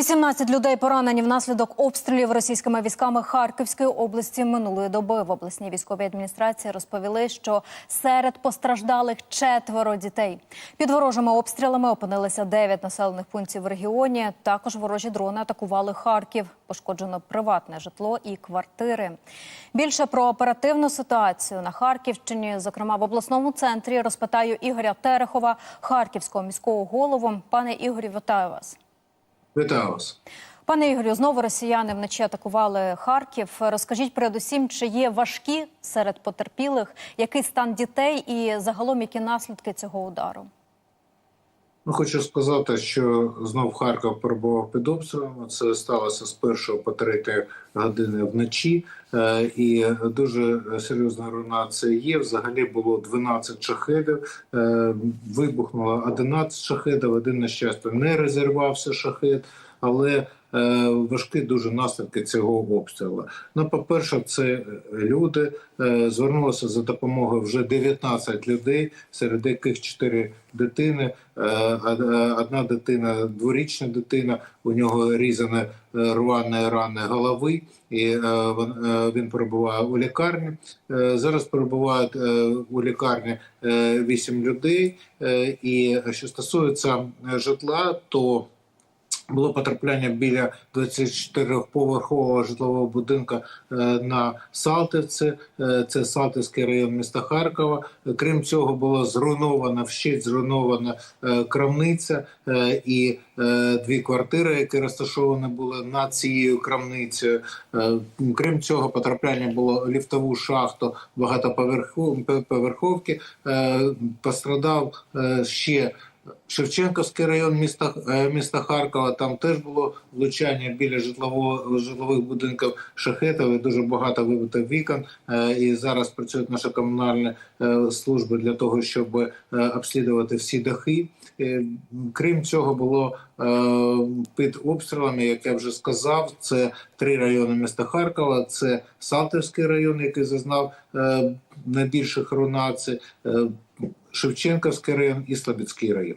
18 людей поранені внаслідок обстрілів російськими військами Харківської області минулої доби. В обласній військовій адміністрації розповіли, що серед постраждалих четверо дітей. Під ворожими обстрілами опинилися 9 населених пунктів в регіоні. Також ворожі дрони атакували Харків. Пошкоджено приватне житло і квартири. Більше про оперативну ситуацію на Харківщині, зокрема в обласному центрі, розпитаю Ігоря Терехова, харківського міського голову. Пане Ігорю, вітаю вас. Вітаю вас. Пане Ігорю, знову росіяни вночі атакували Харків. Розкажіть передусім, чи є важкі серед потерпілих, який стан дітей і загалом які наслідки цього удару? Ну, хочу сказати, що знов Харків перебував під обстрілами. Це сталося з першої по третьої години вночі, Е, і дуже серйозна руйнація є. Взагалі було 12 шахедів. Е, Вибухнуло 11 шахедів. Один на щастя не розірвався шахед, але е, важкі дуже наслідки цього обстрілу. Ну, по-перше, це люди е, звернулися за допомогою вже 19 людей, серед яких 4 дитини. Е, е, Одна дитина, дворічна дитина, у нього різане е, рване рани голови, і е, е, він перебуває у лікарні. Е, Зараз перебувають е, у лікарні 8 людей. Е, І що стосується е, житла, то було потрапляння біля 24-поверхового житлового будинку е, на Салтівці. Е, Це Салтівський район міста Харкова. Крім цього, було зруйнована вщить зруйнована е, крамниця і дві квартири, які розташовані були над цією крамницею. Крім цього, потрапляння було ліфтову шахту багатоповерховки. Пострадав ще. Шевченківський район міста е, міста Харкова. Там теж було влучання біля житлового житлових будинків шахетів. і Дуже багато вибито вікон. Е, І зараз працюють наші комунальні е, служби для того, щоб обслідувати всі дахи. Крім цього, було під обстрілами, як я вже сказав, це три райони міста Харкова. Це Салтівський район, який зазнав найбільших руйнацій. Шевченківський район і Слобідський район.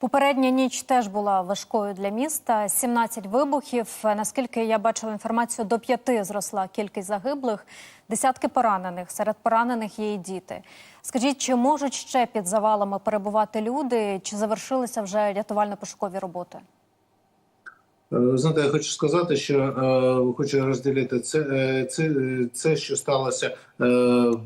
Попередня ніч теж була важкою для міста. 17 вибухів. Наскільки я бачила інформацію, до п'яти зросла кількість загиблих, десятки поранених. Серед поранених є і діти. Скажіть, чи можуть ще під завалами перебувати люди, чи завершилися вже рятувально-пошукові роботи? Е, Знаєте, я хочу сказати, що е, хочу розділити це, е, це, це, що сталося е,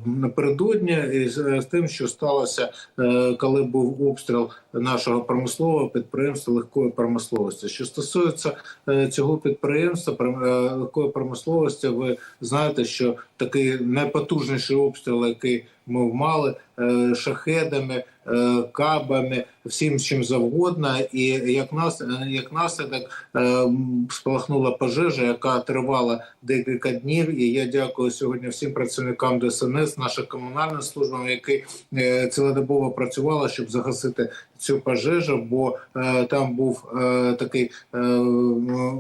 напередодні, і з, е, з тим, що сталося, е, коли був обстріл нашого промислового підприємства легкої промисловості. Що стосується е, цього підприємства, е, легкої промисловості, ви знаєте, що такий найпотужніший обстріл, який ми мали е, шахедами, е, кабами, всім чим завгодно, і як нас як наслідок е, спалахнула пожежа, яка тривала декілька днів. І я дякую сьогодні всім працівникам ДСНС, нашим комунальним службам, які е, цілодобово працювали, щоб загасити цю пожежу. Бо е, там був е, такий е,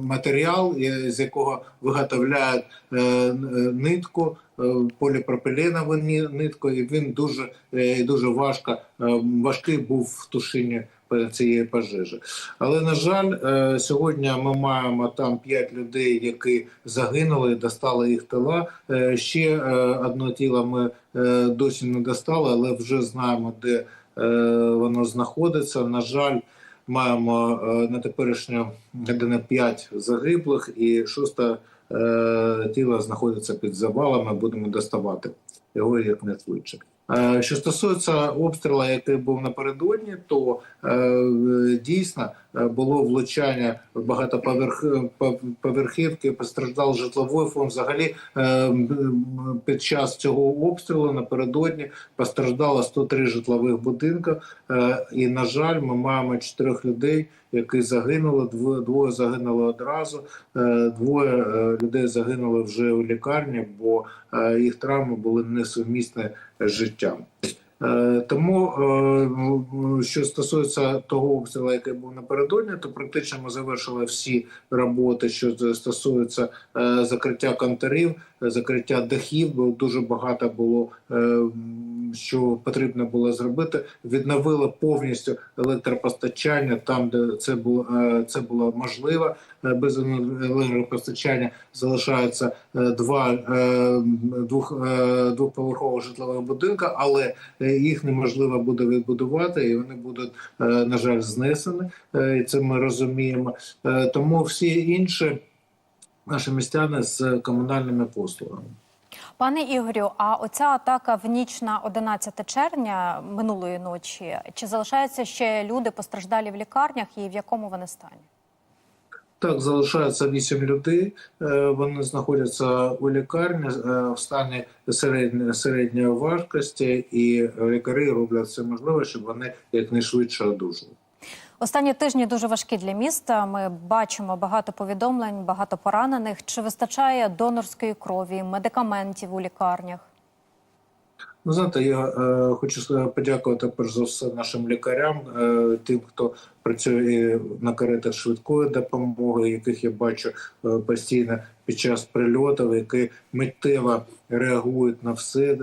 матеріал, е, з якого виготовляють е, нитку. Е, Поліпропиленову і він дуже е, дуже важко е, важкий був в тушінні е, цієї пожежі. Але на жаль, сьогодні ми маємо там п'ять людей, які загинули, достали їх тіла. Е, Ще одне тіло ми досі не достали, але вже знаємо, де воно знаходиться. На жаль, маємо е, на теперішню годину 5 загиблих і шоста е, тіло знаходиться під завалами. Будемо доставати його як не швидше. Е, Що стосується обстрілу, який був напередодні, то е, дійсно е, було влучання багатоповерхівки, постраждав житловий фонд. Взагалі е, під час цього обстрілу напередодні постраждало 103 житлових будинки. Е, І на жаль, ми маємо чотирьох людей, які загинули. Двоє загинули одразу. е, Двоє е, людей загинули вже у лікарні, бо е, їх травми були несумісні життям. Е, Тому, е, що стосується того обстрілу, який був напередодні, то практично ми завершили всі роботи, що стосуються е, закриття конторів, е, закриття дахів, бо дуже багато було що потрібно було зробити, відновила повністю електропостачання там, де це було е, це було можливо. Е, Без електропостачання залишається е, два двох двоповерхових житлових будинка, але їх неможливо буде відбудувати, і вони будуть, на жаль, знесені. І це ми розуміємо. Тому всі інші наші містяни з комунальними послугами. Пане Ігорю, а оця атака в ніч на 11 червня минулої ночі, чи залишаються ще люди постраждалі в лікарнях і в якому вони стані? Так, залишається вісім людей. Е, Вони знаходяться у лікарні е, в стані середньої середньої важкості, і лікарі роблять все можливе, щоб вони якнайшвидше одужали. Останні тижні дуже важкі для міста. Ми бачимо багато повідомлень, багато поранених. Чи вистачає донорської крові, медикаментів у лікарнях? Ну, знаєте, я е, хочу подякувати перш за все нашим лікарям, е, тим, хто працює на каретах швидкої допомоги, яких я бачу е, постійно під час прильотів, які миттєво реагують на все, е,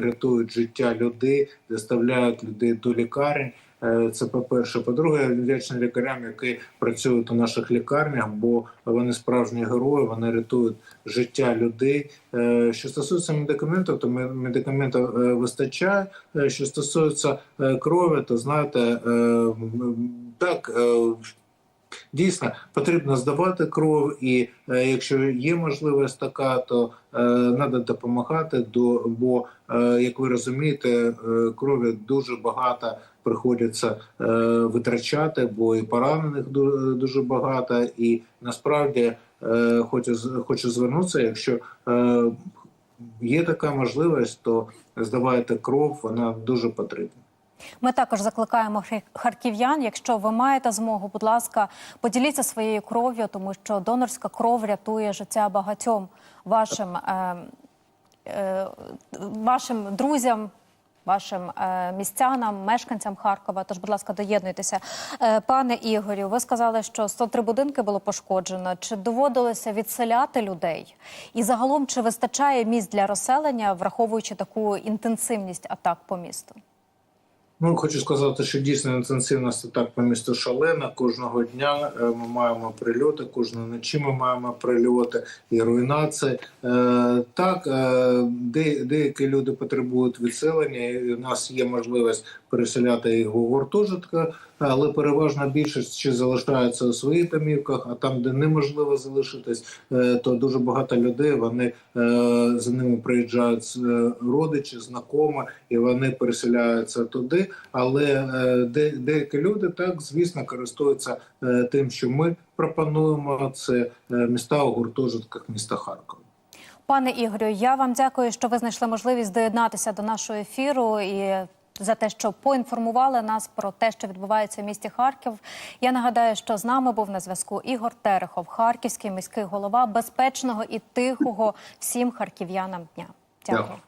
рятують життя людей, доставляють людей до лікарень. Е, Це по-перше. По-друге, я вдячний лікарям, які працюють у наших лікарнях, бо вони справжні герої, вони рятують життя людей. Е, Що стосується медикаментів, то медикаментів е, вистачає. Е, Що стосується е, крові, то знаєте, е, так. е, Дійсно, потрібно здавати кров, і е, якщо є можливість така, то е, треба допомагати. До бо, е, як ви розумієте, е, крові дуже багато приходиться е, витрачати, бо і поранених ду- дуже багато. І насправді е, хочу хочу звернутися, якщо е, є така можливість, то здавайте кров, вона дуже потрібна. Ми також закликаємо хар- харків'ян. Якщо ви маєте змогу, будь ласка, поділіться своєю кров'ю, тому що донорська кров рятує життя багатьом вашим, е, е, вашим друзям. Вашим е, містянам, мешканцям Харкова, тож, будь ласка, доєднуйтеся. Е, пане Ігорю, ви сказали, що 103 будинки було пошкоджено. Чи доводилося відселяти людей? І загалом, чи вистачає місць для розселення, враховуючи таку інтенсивність атак по місту? Ну, хочу сказати, що дійсно інтенсивність атак по місту шалена. Кожного дня е, ми маємо прильоти, кожної ночі ми маємо прильоти і руйнації. Е, так, е, де, деякі люди потребують відселення, і у нас є можливість переселяти їх у гуртожитка, але переважна більшість ще залишаються у своїх домівках, а там, де неможливо залишитись, е, то дуже багато людей вони е, за ними приїжджають е, родичі, знайомі, і вони переселяються туди. Але де, деякі люди так звісно користуються тим, що ми пропонуємо. Це міста у гуртожитках міста Харкова. Пане Ігорю, я вам дякую, що ви знайшли можливість доєднатися до нашого ефіру і за те, що поінформували нас про те, що відбувається в місті Харків. Я нагадаю, що з нами був на зв'язку Ігор Терехов, харківський міський голова безпечного і тихого всім харків'янам дня. Дякую.